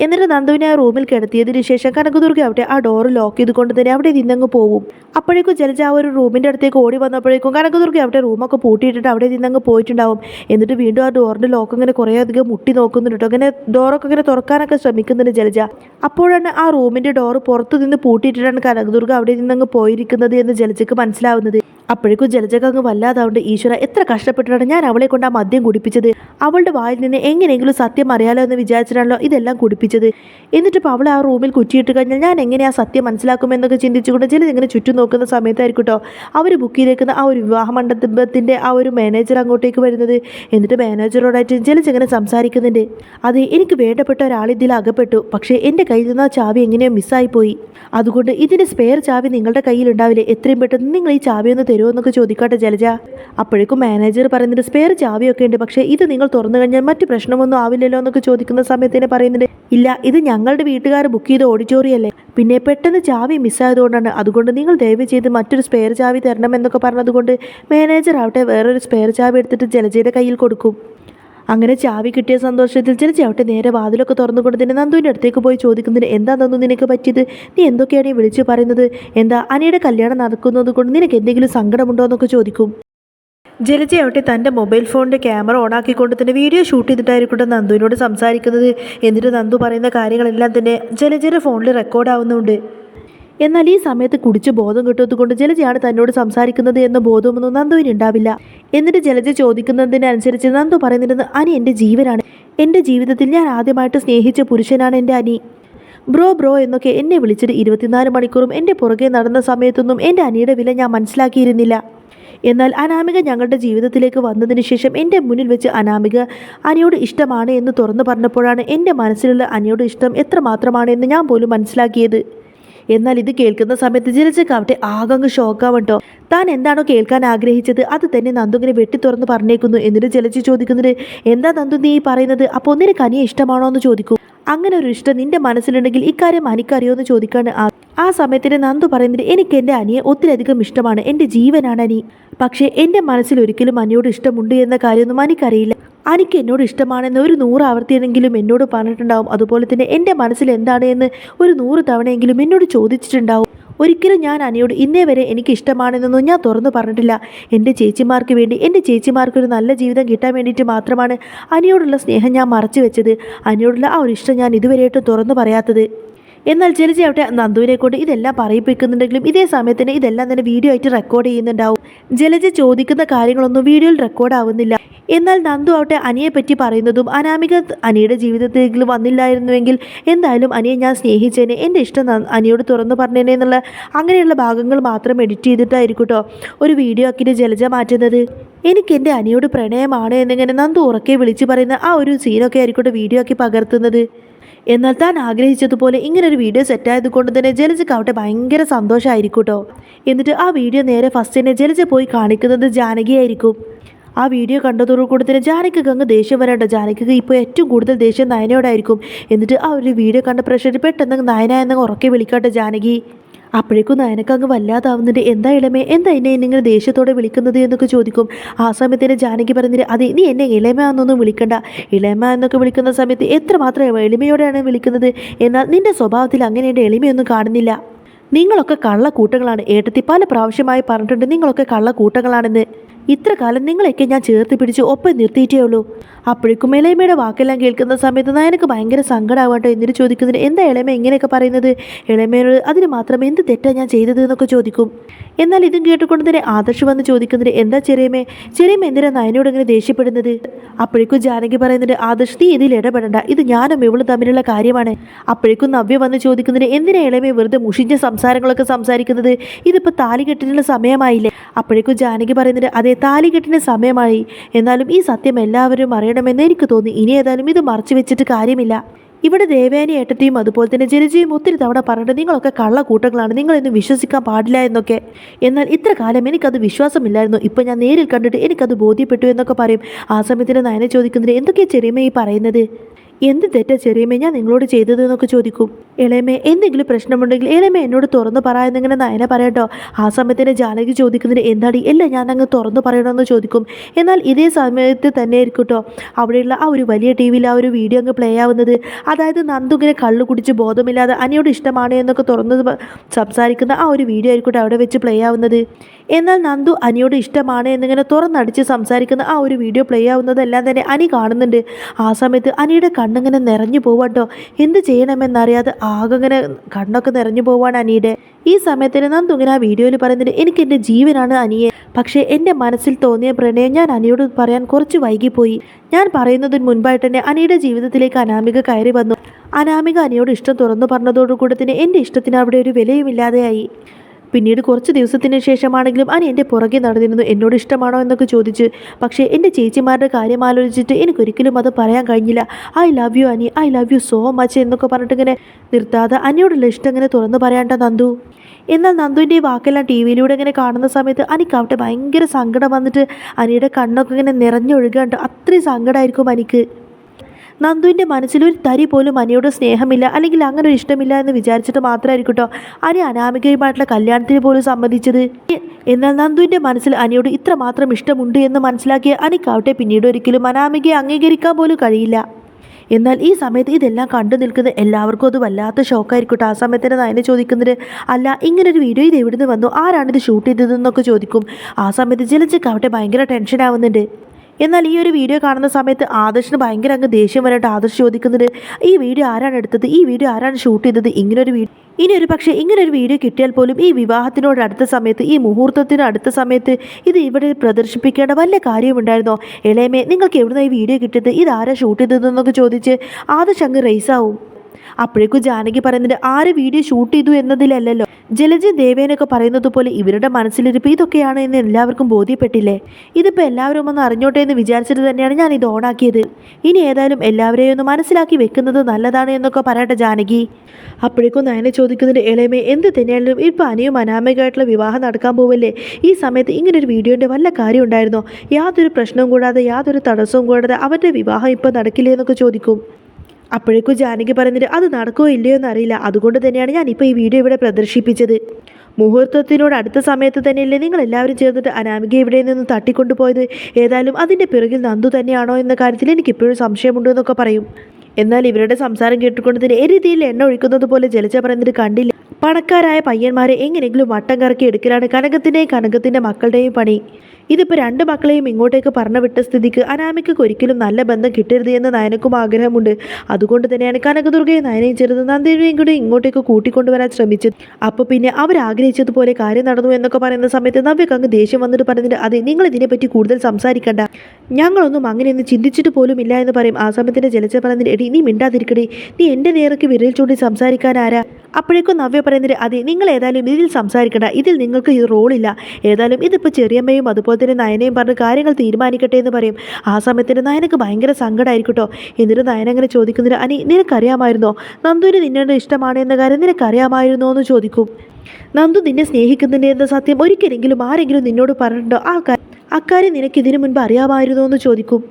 എന്നിട്ട് നന്ദുവിനെ ആ റൂമിൽ കിടത്തിയതിനു ശേഷം കനകദുർഗ അവിടെ ആ ഡോർ ലോക്ക് ചെയ്തുകൊണ്ട് തന്നെ അവിടെ നിന്നങ്ങ് പോകും. അപ്പോഴേക്കും ജലജ ആ ഒരു റൂമിന്റെ അടുത്തേക്ക് ഓടി വന്നപ്പോഴേക്കും കനകദുർഗ അവിടെ റൂമൊക്കെ പൂട്ടിയിട്ടിട്ട് അവിടെ നിന്നങ്ങ് പോയിട്ടുണ്ടാവും. എന്നിട്ട് വീണ്ടും ആ ഡോറിന്റെ ലോക്ക് ഇങ്ങനെ കുറേ അധികം മുട്ടി നോക്കുന്നുണ്ട് അങ്ങനെ ഡോറൊക്കെ ഇങ്ങനെ തുറക്കാനൊക്കെ ശ്രമിക്കുന്നുണ്ട് ജലജ. അപ്പോഴാണ് ആ റൂമിന്റെ ഡോറ് പുറത്തു നിന്ന് പൂട്ടിയിട്ടിട്ടാണ് കനകദുർഗ അവിടെ നിന്നങ്ങ് പോയിരിക്കുന്നത് എന്ന് ജലജയ്ക്ക് മനസ്സിലാവുന്നത്. അപ്പോഴേക്കും ജലജക അങ്ങ് വല്ലാതാവുണ്ട്. ഈശ്വര എത്ര കഷ്ടപ്പെട്ടിട്ടാണ് ഞാൻ അവളെ കൊണ്ട് ആ മദ്യം കുടിപ്പിച്ചത്? അവളുടെ വായിൽ നിന്ന് എങ്ങനെയെങ്കിലും സത്യം അറിയാലോ എന്ന് വിചാരിച്ചിട്ടാണല്ലോ ഇതെല്ലാം കുടിപ്പിച്ചത്. എന്നിട്ടിപ്പോൾ അവളെ ആ റൂമിൽ കുറ്റിയിട്ട് കഴിഞ്ഞാൽ ഞാൻ എങ്ങനെ ആ സത്യം മനസ്സിലാക്കുമെന്നൊക്കെ ചിന്തിച്ചുകൊണ്ട് ജലജ ഇങ്ങനെ ചുറ്റും നോക്കുന്ന സമയത്തായിരിക്കും കേട്ടോ അവർ ബുക്ക് ചെയ്തേക്കുന്ന ആ ഒരു വിവാഹ മണ്ഡപത്തിന്റെ ആ ഒരു മാനേജർ അങ്ങോട്ടേക്ക് വരുന്നത്. എന്നിട്ട് മാനേജറോടായിട്ട് ജലജ ഇങ്ങനെ സംസാരിക്കുന്നുണ്ട്. അതെ എനിക്ക് വേണ്ടപ്പെട്ട ഒരാൾ ഇതിൽ അകപ്പെട്ടു. പക്ഷേ എന്റെ കയ്യിൽ നിന്ന് ആ ചാവി എങ്ങനെയോ മിസ്സായിപ്പോയി അതുകൊണ്ട് ഇതിന്റെ സ്പെയർ ചാവി നിങ്ങളുടെ കയ്യിൽ ഉണ്ടാവില്ലേ? എത്രയും പെട്ടെന്ന് നിങ്ങൾ ഈ ചാവി ഒന്ന് തരുമോ എന്നൊക്കെ ചോദിക്കാട്ടെ ജലജ. അപ്പോഴേക്കും മാനേജർ പറയുന്നുണ്ട് സ്പെയർ ചാവിയൊക്കെ ഉണ്ട് പക്ഷേ ഇത് നിങ്ങൾ തുറന്നു കഴിഞ്ഞാൽ മറ്റു പ്രശ്നമൊന്നും ആവില്ലല്ലോ എന്നൊക്കെ ചോദിക്കുന്ന സമയത്ത് തന്നെ പറയുന്നുണ്ട് ഇല്ല ഇത് ഞങ്ങളുടെ വീട്ടുകാർ ബുക്ക് ചെയ്ത ഓഡിറ്റോറിയം അല്ലേ? പിന്നെ പെട്ടെന്ന് ചാവി മിസ്സായതുകൊണ്ടാണ് അതുകൊണ്ട് നിങ്ങൾ ദയവ് ചെയ്ത് മറ്റൊരു സ്പെയർ ചാവി തരണം എന്നൊക്കെ പറഞ്ഞതുകൊണ്ട് മാനേജർ ആവട്ടെ വേറൊരു സ്പെയർ ചാവി എടുത്തിട്ട് ജലജയുടെ കയ്യിൽ കൊടുക്കും. അങ്ങനെ ചാവി കിട്ടിയ സന്തോഷത്തിൽ ചില ചവിട്ടി നേരെ വാതിലൊക്കെ തുറന്നുകൊണ്ട് തന്നെ നന്ദുവിന്റെ അടുത്തേക്ക് പോയി ചോദിക്കുന്നതിന് എന്താ നന്ദു നിനക്ക് പറ്റിയത്? നീ എന്തൊക്കെയാണ് ഈ വിളിച്ചു പറയുന്നത്? എന്താ അനിയുടെ കല്യാണം നടക്കുന്നത് കൊണ്ട് നിനക്ക് എന്തെങ്കിലും സങ്കടമുണ്ടോ എന്നൊക്കെ ചോദിക്കും. ജലജയാവട്ടെ തന്റെ മൊബൈൽ ഫോണിന്റെ ക്യാമറ ഓണാക്കിക്കൊണ്ട് തന്നെ വീഡിയോ ഷൂട്ട് ചെയ്തിട്ടായിരിക്കട്ടെ നന്ദുവിനോട് സംസാരിക്കുന്നത്. എന്നിട്ട് നന്ദു പറയുന്ന കാര്യങ്ങളെല്ലാം തന്നെ ജലജയുടെ ഫോണിൽ റെക്കോർഡ് ആവുന്നുണ്ട്. എന്നാൽ ഈ സമയത്ത് കുടിച്ച് ബോധം കിട്ടുന്നത് ജലജയാണ് തന്നോട് സംസാരിക്കുന്നത് എന്ന ബോധമൊന്നും നന്ദുവിന് ഉണ്ടാവില്ല. എന്നിട്ട് ജലജ ചോദിക്കുന്നതിനനുസരിച്ച് നന്ദു പറയുന്നത് അനി എന്റെ ജീവനാണ്. എന്റെ ജീവിതത്തിൽ ഞാൻ ആദ്യമായിട്ട് സ്നേഹിച്ച പുരുഷനാണ് എന്റെ അനി. ബ്രോ ബ്രോ എന്നൊക്കെ എന്നെ വിളിച്ചിട്ട് ഇരുപത്തിനാല് മണിക്കൂറും എന്റെ പുറകെ നടന്ന സമയത്തൊന്നും എന്റെ അനിയുടെ വില ഞാൻ മനസ്സിലാക്കിയിരുന്നില്ല. എന്നാൽ അനാമിക ഞങ്ങളുടെ ജീവിതത്തിലേക്ക് വന്നതിന് ശേഷം എന്റെ മുന്നിൽ വെച്ച് അനാമിക അനിയോട് ഇഷ്ടമാണ് എന്ന് തുറന്നു പറഞ്ഞപ്പോഴാണ് എന്റെ മനസ്സിലുള്ള അനിയോട് ഇഷ്ടം എത്രമാത്രമാണ് എന്ന് ഞാൻ പോലും മനസ്സിലാക്കിയത്. എന്നാൽ ഇത് കേൾക്കുന്ന സമയത്ത് ജലജക്കാവട്ടെ ആകങ്ങ് ഷോക്കാവട്ടോ താൻ എന്താണോ കേൾക്കാൻ ആഗ്രഹിച്ചത് അത് തന്നെ നന്ദുങ്ങിനെ വെട്ടി തുറന്ന് പറഞ്ഞേക്കുന്നു. എന്നിട്ട് ജലജി ചോദിക്കുന്നത് എന്താ നന്ദു നീ പറയുന്നത്? അപ്പോൾ ഒന്നിന് കനിയെ ഇഷ്ടമാണോ എന്ന് ചോദിക്കും. അങ്ങനെ ഒരു ഇഷ്ടം നിന്റെ മനസ്സിലുണ്ടെങ്കിൽ ഇക്കാര്യം അനിക്കറിയോ എന്ന് ചോദിക്കാണ് ആ സമയത്തിന് നന്ദു പറയുന്നത് എനിക്ക് എന്റെ അനിയെ ഒത്തിരിയധികം ഇഷ്ടമാണ്. എന്റെ ജീവനാണ് അനി. പക്ഷേ എന്റെ മനസ്സിൽ ഒരിക്കലും അനിയോട് ഇഷ്ടമുണ്ട് എന്ന കാര്യമൊന്നും അനിക്കറിയില്ല. അനിക്ക് എന്നോട് ഇഷ്ടമാണെന്ന് ഒരു നൂറ് ആവർത്തിയെങ്കിലും എന്നോട് പറഞ്ഞിട്ടുണ്ടാവും. അതുപോലെ തന്നെ എന്റെ മനസ്സിൽ എന്താണ് എന്ന് ഒരു നൂറ് തവണയെങ്കിലും എന്നോട് ചോദിച്ചിട്ടുണ്ടാവും. ഒരിക്കലും ഞാൻ അനിയോട് ഇന്നേ വരെ എനിക്ക് ഇഷ്ടമാണെന്നൊന്നും ഞാൻ തുറന്നു പറഞ്ഞിട്ടില്ല. എന്റെ ചേച്ചിമാർക്ക് വേണ്ടി എന്റെ ചേച്ചിമാർക്ക് ഒരു നല്ല ജീവിതം കിട്ടാൻ വേണ്ടിയിട്ട് മാത്രമാണ് അനിയോടുള്ള സ്നേഹം ഞാൻ മറച്ചു വെച്ചത്. അനിയോടുള്ള ആ ഒരു ഇഷ്ടം ഞാൻ ഇതുവരെയായിട്ടും തുറന്നു പറയാത്തത്. എന്നാൽ ജലജ അവിടെ നന്ദുവിനെ കൊണ്ട് ഇതെല്ലാം പറയിപ്പിക്കുന്നുണ്ടെങ്കിലും ഇതേ സമയത്തിന് ഇതെല്ലാം തന്നെ വീഡിയോ ആയിട്ട് റെക്കോർഡ് ചെയ്യുന്നുണ്ടാവും. ജലജ ചോദിക്കുന്ന കാര്യങ്ങളൊന്നും വീഡിയോയിൽ റെക്കോർഡ് ആവുന്നില്ല. എന്നാൽ നന്ദു ആവട്ടെ അനിയെ പറ്റി പറയുന്നതും അനാമിക അനിയുടെ ജീവിതത്തിലേക്ക് വന്നില്ലായിരുന്നുവെങ്കിൽ എന്തായാലും അനിയെ ഞാൻ സ്നേഹിച്ചേനെ എന്റെ ഇഷ്ടം അനിയോട് തുറന്നു പറഞ്ഞേനെ എന്നുള്ള അങ്ങനെയുള്ള ഭാഗങ്ങൾ മാത്രം എഡിറ്റ് ചെയ്തിട്ടായിരിക്കും ഒരു വീഡിയോ ആക്കിയിട്ട് ജലജ മാറ്റുന്നത്. എനിക്ക് എന്റെ അനിയോട് പ്രണയമാണ് എന്നിങ്ങനെ നന്ദു ഉറക്കെ വിളിച്ചു പറയുന്ന ആ ഒരു സീനൊക്കെ ആയിരിക്കട്ടെ വീഡിയോ ആക്കി പകർത്തുന്നത്. എന്നാൽ താൻ ആഗ്രഹിച്ചതുപോലെ ഇങ്ങനെ ഒരു വീഡിയോ സെറ്റായത് കൊണ്ട് തന്നെ ജലജക്കാവട്ടെ ഭയങ്കര സന്തോഷമായിരിക്കും കേട്ടോ എന്നിട്ട് ആ വീഡിയോ നേരെ ഫസ്റ്റ് തന്നെ ജലജ പോയി കാണിക്കുന്നത് ജാനകിയായിരിക്കും ആ വീഡിയോ കണ്ടതോടുകൂടി തന്നെ ജാനകിക്ക് അങ്ങ് ദേഷ്യം വരേണ്ട ജാനകിക്ക് ഇപ്പോൾ ഏറ്റവും കൂടുതൽ ദേഷ്യം നയനയോടായിരിക്കും. എന്നിട്ട് ആ ഒരു വീഡിയോ കണ്ട പ്രഷർ പെട്ടെന്ന് നയന എന്നങ്ങ് ഉറക്കെ വിളിക്കട്ടെ ജാനകി. അപ്പോഴേക്കും നയനക്കങ്ങ് വല്ലാതാവുന്നുണ്ട്. എന്താ ഇളമേ? എന്താ എന്നെ നിങ്ങൾ ദേഷ്യത്തോടെ വിളിക്കുന്നത് എന്നൊക്കെ ചോദിക്കും. ആ സമയത്തിന് ജാനകി പറഞ്ഞിട്ട് അതെ നീ എന്നെ ഇളമ എന്നൊന്നും വിളിക്കണ്ട. ഇളമ എന്നൊക്കെ വിളിക്കുന്ന സമയത്ത് എത്രമാത്രം എളിമയോടെയാണ് വിളിക്കുന്നത്? എന്നാൽ നിന്റെ സ്വഭാവത്തിൽ അങ്ങനെയുടെ എളിമയൊന്നും കാണുന്നില്ല. നിങ്ങളൊക്കെ കള്ളക്കൂട്ടങ്ങളാണ്. ഏട്ടത്തി പല പ്രാവശ്യമായി പറഞ്ഞിട്ടുണ്ട് നിങ്ങളൊക്കെ കള്ളക്കൂട്ടങ്ങളാണെന്ന്. ഇത്ര കാലം നിങ്ങളെയൊക്കെ ഞാൻ ചേർത്ത് പിടിച്ച് ഒപ്പം നിർത്തിയിട്ടേ ഉള്ളൂ. അപ്പോഴേക്കും ഇളയമ്മയുടെ വാക്കെല്ലാം കേൾക്കുന്ന സമയത്ത് നയനക്ക് ഭയങ്കര സങ്കടമാവട്ടോ എന്നിട്ട് ചോദിക്കുന്നതിന് എന്താ ഇളയമ ഇങ്ങനെയൊക്കെ പറയുന്നത്? ഇളയമയോട് അതിന് മാത്രം എന്ത് തെറ്റാണ് ഞാൻ ചെയ്തത്? എന്നൊക്കെ ചോദിക്കും. എന്നാൽ ഇതും കേട്ടുകൊണ്ട് തന്നെ ആദർശ് വന്ന് ചോദിക്കുന്നതിന് എന്താ ചെറിയമ്മേ? ചെറിയമ്മ എന്തിനാ നയനോട് ഇങ്ങനെ ദേഷ്യപ്പെടുന്നത്? അപ്പോഴേക്കും ജാനകി പറയുന്നത് ആദർശ് നീ ഇതിൽ ഇടപെടണ്ട. ഇത് ഞാനും ഇവളും തമ്മിലുള്ള കാര്യമാണ്. അപ്പോഴേക്കും നവ്യ വന്ന് ചോദിക്കുന്നതിന് എന്തിനാ ഇളയമേ വെറുതെ മുഷിഞ്ഞ സംസാരങ്ങളൊക്കെ സംസാരിക്കുന്നത്? ഇതിപ്പോൾ താലി കെട്ടിനുള്ള സമയമായില്ലേ? അപ്പോഴേക്കും ജാനകി പറയുന്നത് അതെ താലികെട്ടിന് സമയമായി. എന്നാലും ഈ സത്യം എല്ലാവരും അറിയണമെന്ന് എനിക്ക് തോന്നി. ഇനി ഏതായാലും ഇത് മറച്ചു വെച്ചിട്ട് കാര്യമില്ല. ഇവിടെ ദേവേനി ഏട്ടത്തെയും അതുപോലെ തന്നെ ജലജയും ഒത്തിരി തവണ പറഞ്ഞിട്ട് നിങ്ങളൊക്കെ കള്ളക്കൂട്ടങ്ങളാണ് നിങ്ങളൊന്നും വിശ്വസിക്കാൻ പാടില്ല എന്നൊക്കെ. എന്നാൽ ഇത്ര കാലം എനിക്കത് വിശ്വാസമില്ലായിരുന്നു. ഇപ്പം ഞാൻ നേരിൽ കണ്ടിട്ട് എനിക്കത് ബോധ്യപ്പെട്ടു എന്നൊക്കെ പറയും. ആ സമയത്തിന് നയനെ ചോദിക്കുന്നതിന് എന്തൊക്കെയാണ് ചെറിയമ്മ ഈ പറയുന്നത്? എന്ത് തെറ്റാ ചെറിയമ്മേ ഞാൻ നിങ്ങളോട് ചെയ്തത് എന്നൊക്കെ ചോദിക്കും. ഇളയമ്മ എന്തെങ്കിലും പ്രശ്നമുണ്ടെങ്കിൽ ഇളയമ്മ എന്നോട് തുറന്നു പറയാമെന്നിങ്ങനെ നയന പറയട്ടോ ആ സമയത്തിന് ജാനകി ചോദിക്കുന്നതിന് എന്താടി? എല്ലാം ഞാൻ അങ്ങ് തുറന്നു പറയണമെന്ന് ചോദിക്കും. എന്നാൽ ഇതേ സമയത്ത് തന്നെ ആയിരിക്കും കേട്ടോ അവിടെയുള്ള ആ ഒരു വലിയ ടി വിയിൽ ആ ഒരു വീഡിയോ അങ്ങ് പ്ലേ ആവുന്നത്. അതായത് നന്ദു ഇങ്ങനെ കള്ളു കുടിച്ച് ബോധമില്ലാതെ അനിയോട് ഇഷ്ടമാണ് എന്നൊക്കെ തുറന്ന് സംസാരിക്കുന്ന ആ ഒരു വീഡിയോ ആയിരിക്കട്ടെ അവിടെ വെച്ച് പ്ലേ ആവുന്നത്. എന്നാൽ നന്ദു അനിയോട് ഇഷ്ടമാണ് എന്നിങ്ങനെ തുറന്നടിച്ച് സംസാരിക്കുന്ന ആ ഒരു വീഡിയോ പ്ലേ ആവുന്നതെല്ലാം തന്നെ അനി കാണുന്നുണ്ട്. ആ സമയത്ത് അനിയുടെ കണ്ണിങ്ങനെ നിറഞ്ഞു പോവാട്ടോ എന്ത് ചെയ്യണമെന്നറിയാതെ ആകെ ഇങ്ങനെ കണ്ണൊക്കെ നിറഞ്ഞു പോവാണ് അനിയുടെ. ഈ സമയത്തിന് നന്ദു ഇങ്ങനെ ആ വീഡിയോയിൽ പറയുന്നത് എനിക്ക് എന്റെ ജീവനാണ് അനിയെ. പക്ഷേ എന്റെ മനസ്സിൽ തോന്നിയ പ്രണയം ഞാൻ അനിയോട് പറയാൻ കുറച്ച് വൈകിപ്പോയി. ഞാൻ പറയുന്നതിന് മുൻപായിട്ട് തന്നെ അനിയുടെ ജീവിതത്തിലേക്ക് അനാമിക കയറി വന്നു. അനാമിക അനിയോട് ഇഷ്ടം തുറന്നു പറഞ്ഞതോടുകൂടി തന്നെ എന്റെ ഇഷ്ടത്തിന് അവിടെ ഒരു വിലയുമില്ലാതെയായി. പിന്നീട് കുറച്ച് ദിവസത്തിന് ശേഷമാണെങ്കിലും അനി എന്റെ പുറകെ നടന്നിരുന്നു. എന്നോട് ഇഷ്ടമാണോ എന്നൊക്കെ ചോദിച്ച്. പക്ഷേ എന്റെ ചേച്ചിമാരുടെ കാര്യം ആലോചിച്ചിട്ട് എനിക്കൊരിക്കലും അത് പറയാൻ കഴിഞ്ഞില്ല. I love you Ani. I love you so much എന്നൊക്കെ പറഞ്ഞിട്ട് ഇങ്ങനെ നിർത്താതെ അനിയോടുള്ള ഇഷ്ടം ഇങ്ങനെ തുറന്നു പറയാണ്ട നന്ദു. എന്നാൽ നന്ദുവിന്റെ വാക്കെല്ലാം ടി വിയിലൂടെ ഇങ്ങനെ കാണുന്ന സമയത്ത് അനിക്കാവട്ടെ ഭയങ്കര സങ്കടം വന്നിട്ട് അനിയുടെ കണ്ണൊക്കെ ഇങ്ങനെ നിറഞ്ഞൊഴുകാണ്ട് അത്രയും സങ്കടമായിരിക്കും അനിക്ക്. നന്ദുവിന്റെ മനസ്സിലൊരു തരി പോലും അനിയോട് സ്നേഹമില്ല അല്ലെങ്കിൽ അങ്ങനെ ഒരു ഇഷ്ടമില്ല എന്ന് വിചാരിച്ചിട്ട് മാത്രമായിരിക്കും കേട്ടോ അനി അനാമികയുമായിട്ടുള്ള കല്യാണത്തിന് പോലും സമ്മതിച്ചത്. എന്നാൽ നന്ദുവിന്റെ മനസ്സിൽ അനിയോട് ഇത്രമാത്രം ഇഷ്ടമുണ്ട് എന്ന് മനസ്സിലാക്കിയ അനിക്കാവട്ടെ പിന്നീട് ഒരിക്കലും അനാമികയെ അംഗീകരിക്കാൻ പോലും കഴിയില്ല. എന്നാൽ ഈ സമയത്ത് ഇതെല്ലാം കണ്ടു നിൽക്കുന്ന എല്ലാവർക്കും അത് വല്ലാത്ത ഷോക്കായിരിക്കും ആ സമയത്ത് തന്നെ നയനെ ചോദിക്കുന്നത് അല്ല ഇങ്ങനൊരു വീഡിയോ ഇത് എവിടുന്ന് വന്നു? ആരാണിത് ഷൂട്ട് ചെയ്തതെന്നൊക്കെ ചോദിക്കും. ആ സമയത്ത് ജലജക്കാവട്ടെ ഭയങ്കര ടെൻഷൻ ആവുന്നുണ്ട്. എന്നാൽ ഈ ഒരു വീഡിയോ കാണുന്ന സമയത്ത് ആദർശിന് ഭയങ്കര അങ്ങ് ദേഷ്യം വരായിട്ട് ആദർശ് ചോദിക്കുന്നുണ്ട് ഈ വീഡിയോ ആരാണ് എടുത്തത്? ഈ വീഡിയോ ആരാണ് ഷൂട്ട് ചെയ്തത്? ഇങ്ങനൊരു വീഡിയോ ഇനി ഒരു പക്ഷേ ഇങ്ങനൊരു വീഡിയോ കിട്ടിയാൽ പോലും ഈ വിവാഹത്തിനോട് അടുത്ത സമയത്ത് ഈ മുഹൂർത്തത്തിന് അടുത്ത സമയത്ത് ഇത് ഇവിടെ പ്രദർശിപ്പിക്കേണ്ട വല്ല കാര്യമുണ്ടായിരുന്നോ? ഇളയമേ നിങ്ങൾക്ക് എവിടുന്ന ഈ വീഡിയോ കിട്ടിയത്? ഇത് ആരാ ഷൂട്ട് ചെയ്തതെന്നൊക്കെ ചോദിച്ച് ആദർശ് അങ്ങ് റേസാവും അപ്പോഴേക്കും ജാനകി പറയുന്നത് ആര് വീഡിയോ ഷൂട്ട് ചെയ്തു എന്നതിലല്ലല്ലോ. ജലജ ദേവേനൊക്കെ പറയുന്നത് പോലെ ഇവരുടെ മനസ്സിലിരിപ്പ് ഇതൊക്കെയാണ് എന്ന് എല്ലാവർക്കും ബോധ്യപ്പെട്ടില്ലേ? ഇതിപ്പോൾ എല്ലാവരും ഒന്ന് അറിഞ്ഞോട്ടെ എന്ന് വിചാരിച്ചിട്ട് തന്നെയാണ് ഞാൻ ഇത് ഓണാക്കിയത്. ഇനി ഏതായാലും എല്ലാവരെയും ഒന്ന് മനസ്സിലാക്കി വെക്കുന്നത് നല്ലതാണ് എന്നൊക്കെ പറയട്ടെ ജാനകി. അപ്പോഴേക്കും നയനെ ചോദിക്കുന്നതിന്റെ ഇളയമേ എന്ത് തന്നെയാണെങ്കിലും ഇപ്പോൾ അനിയും അനാമികമായിട്ടുള്ള വിവാഹം നടക്കാൻ പോവല്ലേ? ഈ സമയത്ത് ഇങ്ങനൊരു വീഡിയോന്റെ വല്ല കാര്യം ഉണ്ടായിരുന്നോ? യാതൊരു പ്രശ്നവും കൂടാതെ യാതൊരു തടസ്സവും കൂടാതെ അവരുടെ വിവാഹം ഇപ്പോൾ നടക്കില്ലേ? എന്നൊക്കെ ചോദിക്കും. അപ്പോഴേക്കും ജാനകി പറയുന്നത് അത് നടക്കുമോ ഇല്ലയോ എന്നറിയില്ല. അതുകൊണ്ട് തന്നെയാണ് ഞാൻ ഇപ്പോൾ ഈ വീഡിയോ ഇവിടെ പ്രദർശിപ്പിച്ചത്. മുഹൂർത്തത്തിനോട് അടുത്ത സമയത്ത് തന്നെയല്ലേ നിങ്ങൾ എല്ലാവരും ചേർന്നിട്ട് അനാമിക ഇവിടെ നിന്ന് തട്ടിക്കൊണ്ടുപോയത്? ഏതായാലും അതിന്റെ പിറകിൽ നന്ദു തന്നെയാണോ എന്ന കാര്യത്തിൽ എനിക്ക് ഇപ്പോഴും സംശയമുണ്ട് എന്നൊക്കെ പറയും. എന്നാൽ ഇവരുടെ സംസാരം കേട്ടുകൊണ്ട് തന്നെ എരുതിയിൽ എണ്ണ ഒഴിക്കുന്നത് പോലെ ജലജ പറയുന്നത് കണ്ടില്ല. പണക്കാരായ പയ്യന്മാരെ എങ്ങനെയെങ്കിലും വട്ടം കറക്കി എടുക്കലാണ് കനകത്തിന്റെയും കനകത്തിന്റെ മക്കളുടെയും പണി. ഇതിപ്പോൾ രണ്ട് മക്കളെയും ഇങ്ങോട്ടേക്ക് പറഞ്ഞു വിട്ട സ്ഥിതിക്ക് അനാമികക്ക് ഒരിക്കലും നല്ല ബന്ധം കിട്ടരുത് എന്ന് നയനക്കും ആഗ്രഹമുണ്ട്. അതുകൊണ്ട് തന്നെയാണ് കനകദുർഗയും നയനയും ചേർന്ന് നന്ദിനിയും കൂടി ഇങ്ങോട്ടേക്ക് കൂട്ടിക്കൊണ്ടുവരാൻ ശ്രമിച്ചത്. അപ്പോൾ പിന്നെ അവർ ആഗ്രഹിച്ചതുപോലെ കാര്യം നടന്നു എന്നൊക്കെ പറയുന്ന സമയത്ത് നവ്യക്ക് ദേഷ്യം വന്നിട്ട് പറഞ്ഞിട്ട് അതെ നിങ്ങൾ ഇതിനെപ്പറ്റി കൂടുതൽ സംസാരിക്കണ്ട. ഞങ്ങളൊന്നും അങ്ങനെയൊന്നും ചിന്തിച്ചിട്ട് പോലും ഇല്ല എന്ന് പറയും. ആ സമയത്തിന്റെ ജലച്ച പറഞ്ഞിട്ട് എടി നീ മിണ്ടാതിരിക്കടി. നീ എന്റെ നേർക്ക് വിരൽ ചൂണ്ടി സംസാരിക്കാൻ ആരാ? അപ്പോഴേക്കും നവ്യ പറയുന്നത് അതെ നിങ്ങൾ ഏതായാലും ഇതിൽ സംസാരിക്കണ്ട. ഇതിൽ നിങ്ങൾക്ക് ഈ റോളില്ല. ഏതായാലും ഇതിപ്പോൾ ചെറിയമ്മയും അതുപോലെ തന്നെ നയനയും പറഞ്ഞ് കാര്യങ്ങൾ തീരുമാനിക്കട്ടെ എന്ന് പറയും. ആ സമയത്തിന് നയനക്ക് ഭയങ്കര സങ്കടമായിരിക്കട്ടോ എന്നിട്ട് നയന അങ്ങനെ ചോദിക്കുന്നത് അനി നിനക്കറിയാമായിരുന്നോ? നന്ദുവിന് നിന്നോട് ഇഷ്ടമാണ് എന്ന കാര്യം നിനക്കറിയാമായിരുന്നോ എന്ന് ചോദിക്കും. നന്ദു നിന്നെ സ്നേഹിക്കുന്നുണ്ട് എന്ന സത്യം ഒരിക്കലെങ്കിലും ആരെങ്കിലും നിന്നോട് പറഞ്ഞിട്ടുണ്ടോ? ആ കാര്യം അക്കാര്യം നിനക്ക് ഇതിനു മുൻപ് അറിയാമായിരുന്നോ എന്ന് ചോദിക്കും.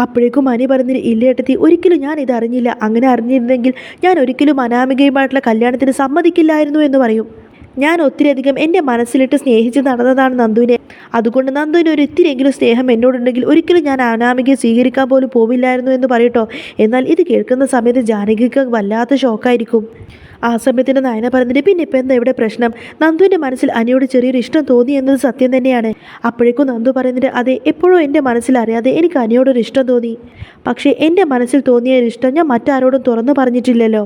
അപ്പോഴേക്കും അനി പറഞ്ഞിട്ട് ഇല്ലേട്ടത്തി ഒരിക്കലും ഞാൻ ഇത് അറിഞ്ഞില്ല. അങ്ങനെ അറിഞ്ഞിരുന്നെങ്കിൽ ഞാൻ ഒരിക്കലും അനാമികയുമായിട്ടുള്ള കല്യാണത്തിന് സമ്മതിക്കില്ലായിരുന്നു എന്ന് പറയും. ഞാൻ ഒത്തിരിയധികം എന്റെ മനസ്സിലിട്ട് സ്നേഹിച്ച് നടന്നതാണ് നന്ദുവിനെ. അതുകൊണ്ട് നന്ദുവിന് ഒരു ഇത്തിരിയെങ്കിലും സ്നേഹം എന്നോടുണ്ടെങ്കിൽ ഒരിക്കലും ഞാൻ അനാമികയെ സ്വീകരിക്കാൻ പോലും പോവില്ലായിരുന്നു എന്ന് പറയട്ടോ. എന്നാൽ ഇത് കേൾക്കുന്ന സമയത്ത് ജാനകിക്ക് വല്ലാത്ത ഷോക്കായിരിക്കും ആ സമയത്തിന് നയന പറഞ്ഞിട്ട് പിന്നെ ഇപ്പം എന്താ ഇവിടെ പ്രശ്നം? നന്ദുവിന്റെ മനസ്സിൽ അനിയോട് ചെറിയൊരു ഇഷ്ടം തോന്നി എന്നത് സത്യം തന്നെയാണ്. അപ്പോഴേക്കും നന്ദു പറയുന്നിട്ട് അതെ എപ്പോഴും എന്റെ മനസ്സിൽ അറിയാതെ എനിക്ക് അനിയോടൊരു ഇഷ്ടം തോന്നി. പക്ഷേ എന്റെ മനസ്സിൽ തോന്നിയ ഒരു ഇഷ്ടം ഞാൻ മറ്റാരോടും തുറന്നു പറഞ്ഞിട്ടില്ലല്ലോ.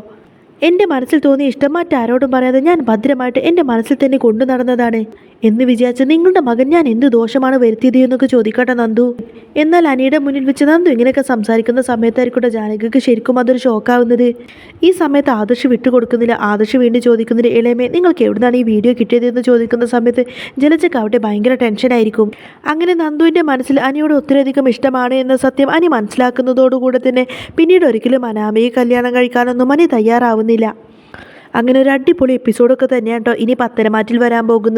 എന്റെ മനസ്സിൽ തോന്നിയ ഇഷ്ടം മറ്റാരോടും പറയാതെ ഞാൻ ഭദ്രമായിട്ട് എന്റെ മനസ്സിൽ തന്നെ കൊണ്ടു നടന്നതാണ്. എന്ന് വിചാരിച്ച് നിങ്ങളുടെ മകൻ ഞാൻ എന്ത് ദോഷമാണ് വരുത്തിയത് എന്നൊക്കെ ചോദിക്കട്ടെ നന്ദു. എന്നാൽ അനിയുടെ മുന്നിൽ വെച്ച് നന്ദു ഇങ്ങനെയൊക്കെ സംസാരിക്കുന്ന സമയത്തായിരിക്കട്ടെ ജാനകിക്ക് ശരിക്കും അതൊരു ഷോക്കാവുന്നത്. ഈ സമയത്ത് ആദർശ് വിട്ടുകൊടുക്കുന്നില്ല. ആദർശ് വീണ്ടും ചോദിക്കുന്നില്ല ഇളയമേ നിങ്ങൾക്ക് എവിടുന്നാണ് ഈ വീഡിയോ കിട്ടിയതെന്ന് ചോദിക്കുന്ന സമയത്ത് ജലജക്ക് അവിടെ ഭയങ്കര ടെൻഷനായിരിക്കും അങ്ങനെ നന്ദുവിന്റെ മനസ്സിൽ അനിയോട് ഒത്തിരിയധികം ഇഷ്ടമാണ് എന്ന സത്യം അനി മനസ്സിലാക്കുന്നതോടുകൂടെ തന്നെ പിന്നീട് ഒരിക്കലും അനാമയെ കല്യാണം കഴിക്കാനൊന്നും അനി തയ്യാറാവുന്നില്ല. അങ്ങനെ ഒരു അടിപൊളി എപ്പിസോഡൊക്കെ തന്നെയാണ് കേട്ടോ ഇനി പത്തനമാറ്റിൽ വരാൻ പോകുന്നത്.